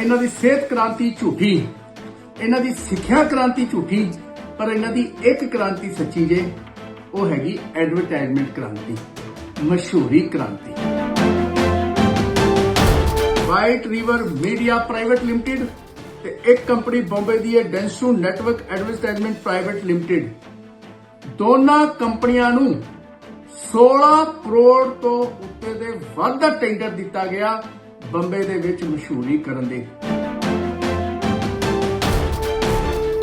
ਇਹਨਾਂ ਦੀ ਸਿਹਤ ਕ੍ਰਾਂਤੀ ਝੂਠੀ, ਇਹਨਾਂ ਦੀ ਸਿੱਖਿਆ ਕ੍ਰਾਂਤੀ ਝੂਠੀ, ਪਰ ਇਹਨਾਂ ਦੀ ਇੱਕ ਕ੍ਰਾਂਤੀ ਸੱਚੀ ਜੇ, ਉਹ ਹੈਗੀ ਐਡਵਰਟਾਈਜ਼ਮੈਂਟ ਕ੍ਰਾਂਤੀ, ਮਸ਼ਹੂਰੀ ਕ੍ਰਾਂਤੀ। White river media private limited ਤੇ ਇੱਕ ਕੰਪਨੀ ਬੰਬੇ ਦੀ ਹੈ Dentsu network advertisement private limited ਦੋਨਾਂ ਕੰਪਨੀਆਂ ਨੂੰ 16 ਕਰੋੜ ਤੋਂ ਉੱਤੇ ਦੇ ਵੱਧ ਦਾ ਟੈਂਡਰ ਦਿੱਤਾ ਗਿਆ। ਬੰਬੇ ਦੇ ਵਿੱਚ ਮਸ਼ਹੂਰੀ ਕਰਨ ਦੇ।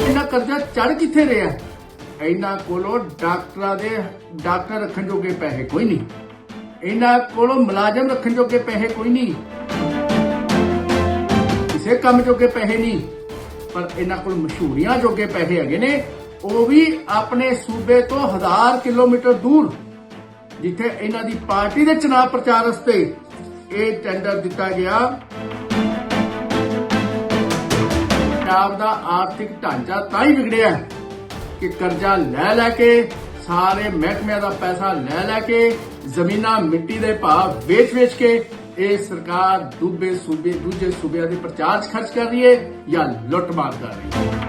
ਇਹਨਾਂ ਕਰਜ਼ਾ ਚੜ ਕਿੱਥੇ ਰਿਹਾ? ਇਹਨਾਂ ਕੋਲੋਂ ਡਾਕਟਰਾਂ ਦੇ, ਡਾਕਟਰ ਰੱਖਣ ਜੋਗੇ ਪੈਸੇ ਕੋਈ ਨਹੀਂ। ਇਹਨਾਂ ਕੋਲੋਂ ਮੁਲਾਜ਼ਮ ਰੱਖਣ ਜੋਗੇ ਪੈਸੇ ਕੋਈ ਨਹੀਂ। ਕਿਸੇ ਕੰਮ ਜੋਗੇ ਪੈਸੇ ਨਹੀਂ। ਪਰ ਇਹਨਾਂ ਕੋਲ ਮਸ਼ਹੂਰੀਆਂ ਜੋਗੇ ਪੈਸੇ ਹੈਗੇ ਨੇ। ਉਹ ਵੀ ਆਪਣੇ ਸੂਬੇ ਤੋਂ ਹਜ਼ਾਰ ਕਿਲੋਮੀਟਰ ਦੂਰ, ਜਿੱਥੇ ਇਹਨਾਂ ਦੀ ਪਾਰਟੀ ਦੇ ਚੋਣ ਪ੍ਰਚਾਰ ਵਾਸਤੇ ਇਹ ਟੈਂਡਰ ਦਿੱਤਾ ਗਿਆ। ਪੰਜਾਬ ਦਾ ਆਰਥਿਕ ਢਾਂਚਾ ਤਾਂ ਹੀ ਵਿਗੜਿਆ ਕਿ ਕਰਜ਼ਾ ਲੈ ਲੈ ਕੇ, ਸਾਰੇ ਮਹਿਕਮਿਆਂ ਦਾ ਪੈਸਾ ਲੈ ਲੈ ਕੇ, ਜ਼ਮੀਨਾਂ ਮਿੱਟੀ ਦੇ ਭਾਅ ਵੇਚ-ਵੇਚ ਕੇ ਇਹ ਸਰਕਾਰ ਦੂਬੇ ਸੂਬੇ, ਦੂਜੇ ਸੂਬਿਆਂ ਦੇ ਪ੍ਰਚਾਰ 'ਚ ਖਰਚ ਕਰ ਰਹੀ ਹੈ ਜਾਂ ਲੁੱਟਮਾਰ ਕਰ ਰਹੀ ਹੈ?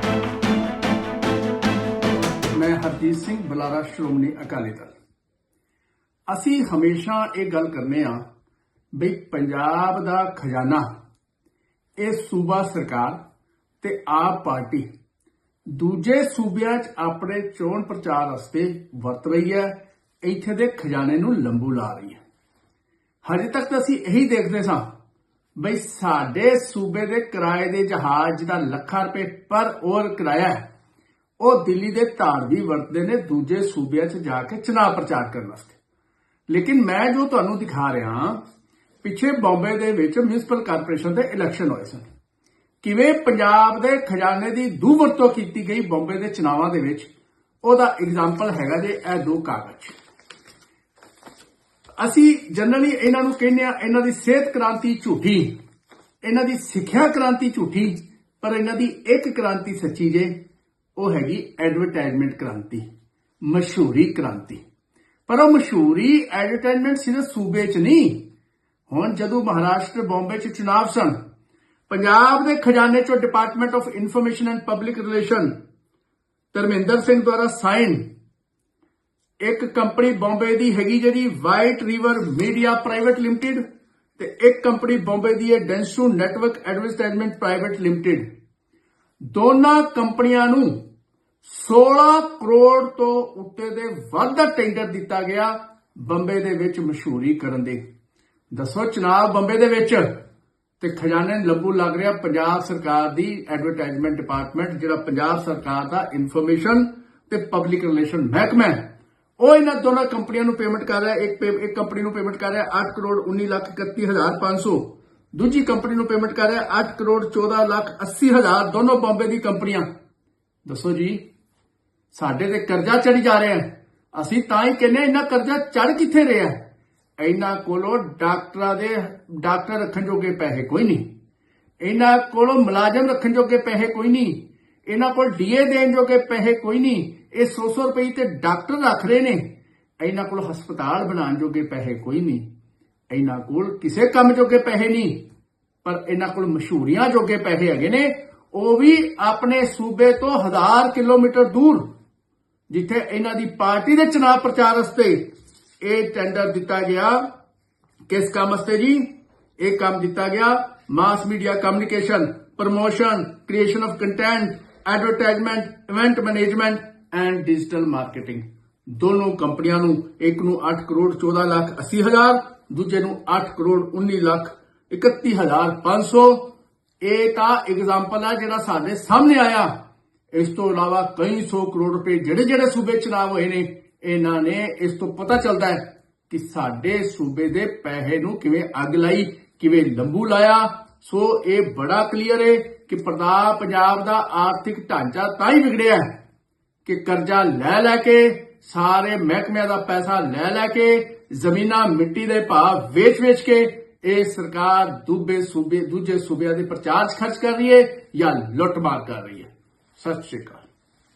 ਮੈਂ ਹਰਜੀਤ ਸਿੰਘ ਬਲਾਰਾ, ਸ਼੍ਰੋਮਣੀ ਅਕਾਲੀ ਦਲ। ਅਸੀਂ ਹਮੇਸ਼ਾ ਇਹ ਗੱਲ ਕਰਨੇ ਆ ਬਈ ਪੰਜਾਬ ਦਾ ਖਜ਼ਾਨਾ, ਇਹ ਸੂਬਾ ਸਰਕਾਰ ਤੇ ਆਪ ਪਾਰਟੀ ਦੂਜੇ ਸੂਬਿਆਂ 'ਚ ਆਪਣੇ ਚੋਣ ਪ੍ਰਚਾਰ ਵਾਸਤੇ ਵਰਤ ਰਹੀ ਹੈ, ਇੱਥੇ ਦੇ ਖਜ਼ਾਨੇ ਨੂੰ ਲੰਬੂ ਲਾ ਰਹੀ ਹੈ। ਹਜੇ ਤੱਕ ਤਾਂ ਅਸੀਂ ਇਹੀ ਦੇਖਦੇ ਸਾਂ ਬਈ ਸਾਡੇ ਸੂਬੇ ਦੇ ਕਿਰਾਏ ਦੇ ਜਹਾਜ਼ ਦਾ ਲੱਖਾਂ ਰੁਪਏ ਪਰ ਓਵਰ ਕਿਰਾਇਆ ਹੈ, ਉਹ ਦਿੱਲੀ ਦੇ ਧਾਰਵੀ ਵਰਤਦੇ ਨੇ ਦੂਜੇ ਸੂਬਿਆਂ 'ਚ ਜਾ ਕੇ ਚੁਣਾਵ ਪ੍ਰਚਾਰ ਕਰਨ ਵਾਸਤੇ। ਲੇਕਿਨ ਮੈਂ ਜੋ ਤੁਹਾਨੂੰ ਦਿਖਾ ਰਿਹਾ ਹਾਂ ਪਿੱਛੇ ਬੰਬੇ ਦੇ ਵਿੱਚ ਮਿਊਨਿਸਪਲ ਕਾਰਪੋਰੇਸ਼ਨ ਦੇ ਇਲੈਕਸ਼ਨ ਹੋਏ ਸਨ। ਕਿਵੇਂ ਪੰਜਾਬ ਦੇ ਖਜ਼ਾਨੇ ਦੀ ਦੁਰਵਰਤੋਂ ਕੀਤੀ ਗਈ ਬੰਬੇ ਦੇ ਚੁਣਾਵਾਂ ਦੇ ਵਿੱਚ, ਉਹਦਾ ਐਗਜ਼ਾਮਪਲ ਹੈਗਾ ਜੇ ਇਹ ਦੋ ਕਾਗਜ਼। ਅਸੀਂ ਜਨਰਲੀ ਇਹਨਾਂ ਨੂੰ ਕਹਿੰਦੇ ਆ ਇਹਨਾਂ ਦੀ ਸਿਹਤ ਕ੍ਰਾਂਤੀ ਝੂਠੀ, ਇਹਨਾਂ ਦੀ ਸਿੱਖਿਆ ਕ੍ਰਾਂਤੀ ਝੂਠੀ, ਪਰ ਇਹਨਾਂ ਦੀ ਇੱਕ ਕ੍ਰਾਂਤੀ ਸੱਚੀ ਜੇ, ਉਹ ਹੈਗੀ ਐਡਵਰਟਾਈਜ਼ਮੈਂਟ ਕ੍ਰਾਂਤੀ, ਮਸ਼ਹੂਰੀ ਕ੍ਰਾਂਤੀ। ਪਰ ਉਹ ਮਸ਼ਹੂਰੀ ਐਡਵਰਟਾਈਜ਼ਮੈਂਟ ਸਿਰਫ ਸੂਬੇ 'ਚ ਨਹੀਂ ਹੁਣ ਜਦੋਂ ਮਹਾਰਾਸ਼ਟਰ ਬੰਬੇ 'ਚ ਚੁਣਾਵ ਸਨ, ਪੰਜਾਬ ਦੇ ਖਜ਼ਾਨੇ 'ਚੋਂ department of information and public relation Dharminder Singh ਦੁਆਰਾ ਸਾਈਨ ਇੱਕ ਕੰਪਨੀ ਬੰਬੇ ਦੀ ਹੈਗੀ ਜਿਹੜੀ white river media private limited ਤੇ ਇੱਕ ਕੰਪਨੀ ਬੰਬੇ ਦੀ ਹੈ Dentsu network advertisement private limited ਦੋਨਾਂ ਕੰਪਨੀਆਂ ਨੂੰ 16 ਕਰੋੜ ਤੋਂ ਉੱਤੇ ਦੇ ਵੱਧ ਟੈਂਡਰ ਦਿੱਤਾ ਗਿਆ ਬੰਬੇ ਦੇ ਵਿੱਚ ਮਸ਼ਹੂਰੀ ਕਰਨ ਦੇ। ਦੱਸੋ ਚਨਾਬ ਬੰਬੇ ਦੇ ਵਿੱਚ ਤੇ ਖਜ਼ਾਨੇ ਨੂੰ ਲੱਭੂ ਲੱਗ ਰਿਹਾ ਪੰਜਾਬ ਸਰਕਾਰ ਦੀ ਐਡਵਰਟਾਈਜ਼ਮੈਂਟ ਡਿਪਾਰਟਮੈਂਟ ਜਿਹੜਾ ਪੰਜਾਬ ਸਰਕਾਰ ਦਾ ਇਨਫੋਰਮੇਸ਼ਨ ਤੇ ਪਬਲਿਕ ਰਿਲੇਸ਼ਨ ਮਹਿਕਮਾ ਉਹ ਇਹਨਾਂ ਦੋਨਾਂ ਕੰਪਨੀਆਂ ਨੂੰ ਪੇਮੈਂਟ ਕਰ ਰਿਹਾ ਇੱਕ ਇੱਕ ਕੰਪਨੀ ਨੂੰ ਪੇਮੈਂਟ ਕਰ ਰਿਹਾ 8 ਕਰੋੜ 19 ਲੱਖ 31 ਹਜ਼ਾਰ 500 ਦੂਜੀ ਕੰਪਨੀ ਨੂੰ ਪੇਮੈਂਟ ਕਰ ਰਿਹਾ 8 ਕਰੋੜ 14 ਲੱਖ 80 ਹਜ਼ਾਰ ਦੋਨੋਂ ਬੰਬੇ ਦੀ ਕੰਪਨੀਆਂ। ਦੱਸੋ ਜੀ ਸਾਡੇ ਤੇ ਕਰਜ਼ਾ ਚੜੀ ਜਾ ਰਿਹਾ ਅਸੀਂ ਤਾਂ ਹੀ ਕਹਿੰਦੇ ਹਾਂ, ਇੰਨਾ ਕਰਜ਼ਾ ਚੜ ਕਿੱਥੇ ਰਿਹਾ ਹੈ? ਇਹਨਾਂ ਕੋਲੋਂ ਡਾਕਟਰਾਂ ਦੇ, ਡਾਕਟਰ ਰੱਖਣ ਜੋਗੇ ਪੈਸੇ ਕੋਈ ਨਹੀਂ। ਇਹਨਾਂ ਕੋਲੋਂ ਮੁਲਾਜ਼ਮ ਰੱਖਣ ਜੋਗੇ ਪੈਸੇ ਕੋਈ ਨਹੀਂ। ਇਹਨਾਂ ਕੋਲ ਡੀਏ ਦੇਣ ਜੋਗੇ ਪੈਸੇ ਕੋਈ ਨਹੀਂ। ਇਹ 100-100 ਰੁਪਏ ਤੇ ਡਾਕਟਰ ਰੱਖ ਰਹੇ ਨੇ। ਇਹਨਾਂ ਕੋਲ ਹਸਪਤਾਲ ਬਣਾਉਣ ਜੋਗੇ ਪੈਸੇ ਕੋਈ ਨਹੀਂ। ਇਹਨਾਂ ਕੋਲ ਕਿਸੇ ਕੰਮ ਜੋਗੇ ਪੈਸੇ ਨਹੀਂ। ਪਰ ਇਹਨਾਂ ਕੋਲ ਮਸ਼ਹੂਰੀਆਂ ਜੋਗੇ ਪੈਸੇ ਹੈਗੇ ਨੇ। ਉਹ ਵੀ ਆਪਣੇ ਸੂਬੇ ਤੋਂ ਹਜ਼ਾਰ ਕਿਲੋਮੀਟਰ ਦੂਰ, ਜਿੱਥੇ ਇਹਨਾਂ ਦੀ ਪਾਰਟੀ ਦੇ ਚੋਣ ਪ੍ਰਚਾਰ ਵਾਸਤੇ ਇਹ ਟੈਂਡਰ ਦਿੱਤਾ ਗਿਆ। ਕਿਸ ਕੰਮ ਵਾਸਤੇ ਜੀ? ਇਹ ਕੰਮ ਦਿੱਤਾ ਗਿਆ mass media communication promotion creation of content advertisement event management and digital marketing ਦੋਨੋਂ ਕੰਪਨੀਆਂ ਨੂੰ ਇੱਕ ਨੂੰ 8 ਕਰੋੜ 14 ਲੱਖ 80 ਹਜ਼ਾਰ, ਦੂਜੇ ਨੂੰ 8 ਕਰੋੜ 19 ਲੱਖ 31 ਹਜ਼ਾਰ 500 ਇਹ ਤਾਂ ਐਗਜ਼ਾਮਪਲ ਹੈ ਜਿਹੜਾ ਸਾਡੇ ਸਾਹਮਣੇ ਆਇਆ। ਇਸ ਤੋਂ ਇਲਾਵਾ ਕਈ 100 ਕਰੋੜ ਰੁਪਏ ਜਿਹੜੇ ਜਿਹੜੇ ਸੂਬੇ ਚੁਣਾਵ ਹੋਏ ਨੇ ਇਹਨਾਂ ਨੇ ਇਸ ਤੋਂ ਪਤਾ ਚੱਲਦਾ ਹੈ ਕਿ ਸਾਡੇ ਸੂਬੇ ਦੇ ਪੈਸੇ ਨੂੰ ਕਿਵੇਂ ਅੱਗ ਲਾਈ, ਕਿਵੇਂ ਲੰਬੂ ਲਾਇਆ। ਸੋ ਇਹ ਬੜਾ ਕਲੀਅਰ ਹੈ ਕਿ ਪ੍ਰਦਾ ਪੰਜਾਬ ਦਾ ਆਰਥਿਕ ਢਾਂਚਾ ਤਾਂ ਹੀ ਵਿਗੜਿਆ ਹੈ ਕਿ ਕਰਜ਼ਾ ਲੈ ਲੈ ਕੇ, ਸਾਰੇ ਮਹਿਕਮਿਆਂ ਦਾ ਪੈਸਾ ਲੈ ਲੈ ਕੇ, ਜ਼ਮੀਨਾਂ ਮਿੱਟੀ ਦੇ ਭਾਅ ਵੇਚ-ਵੇਚ ਕੇ ਇਹ ਸਰਕਾਰ ਦੂਬੇ ਸੂਬੇ, ਦੂਜੇ ਸੂਬਿਆਂ ਦੇ ਪ੍ਰਚਾਰ 'ਚ ਖਰਚ ਕਰ ਰਹੀ ਹੈ ਜਾਂ ਲੁੱਟਮਾਰ ਕਰ ਰਹੀ ਹੈ। ਸਤਿ ਸ਼੍ਰੀ ਅਕਾਲ।